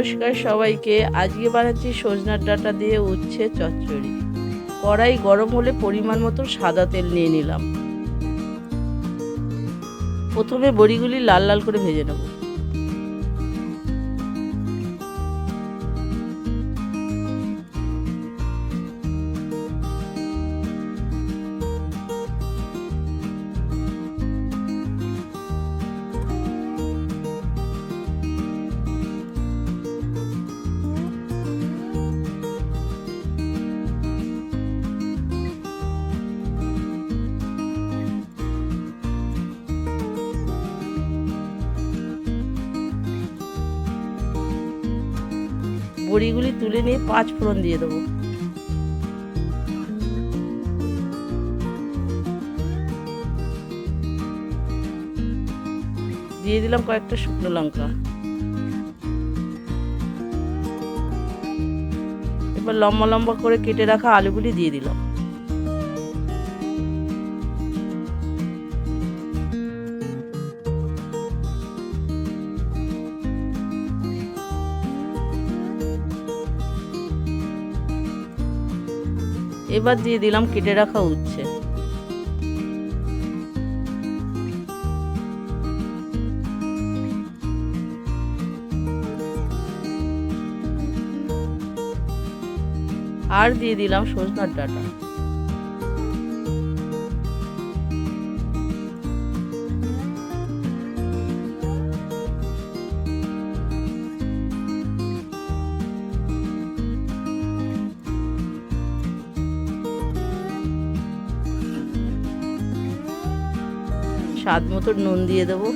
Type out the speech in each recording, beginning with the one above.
নমস্কার সবাইকে। আজকে বানাচ্ছি সজনার ডাটা দিয়ে উচ্ছে চচ্চড়ি। কড়াই গরম হলে পরিমাণ মতো সাদা তেল নিয়ে নিলাম। প্রথমে বড়িগুলি লাল লাল করে ভেজে নেব। বড়িগুলি তুলে নিয়ে পাঁচ ফোড়ন দিয়ে দেবো। দিয়ে দিলাম কয়েকটা শুকনো লঙ্কা। এবার লম্বা লম্বা করে কেটে রাখা আলুগুলি দিয়ে দিলাম। এবার দিয়ে দিলাম কেটে রাখা উচ্ছে। আর দিয়ে দিলাম সজনার ডাটা। স্বাদ মতো নুন দিয়ে দেবো।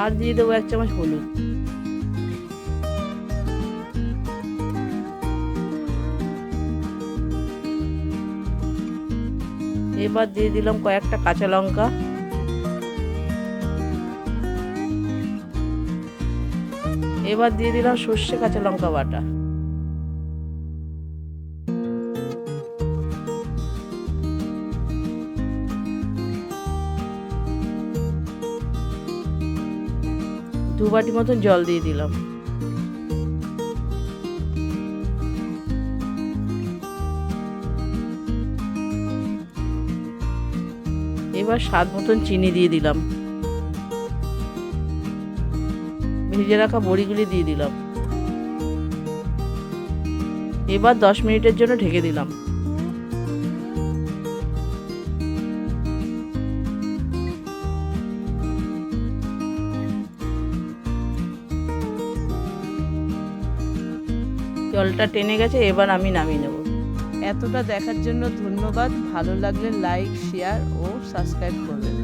আর দিয়ে দেবো এক চামচ হলুদ। এবার দিয়ে দিলাম কয়েকটা কাঁচা লঙ্কা। এবার দিয়ে দিলাম সর্ষে কাঁচা লঙ্কা বাটা। দু বাটি মতন জল দিয়ে দিলাম। এবার স্বাদ মতন চিনি দিয়ে দিলাম। ভেজে রাখা বড়িগুলি দিয়ে দিলাম। এবার দশ মিনিটের জন্য ঢেকে দিলাম। জলটা টেনে গেছে, এবার আমি নামিয়ে নেব। এতটা দেখার জন্য ধন্যবাদ। ভালো লাগলে লাইক শেয়ার ও সাবস্ক্রাইব করবেন।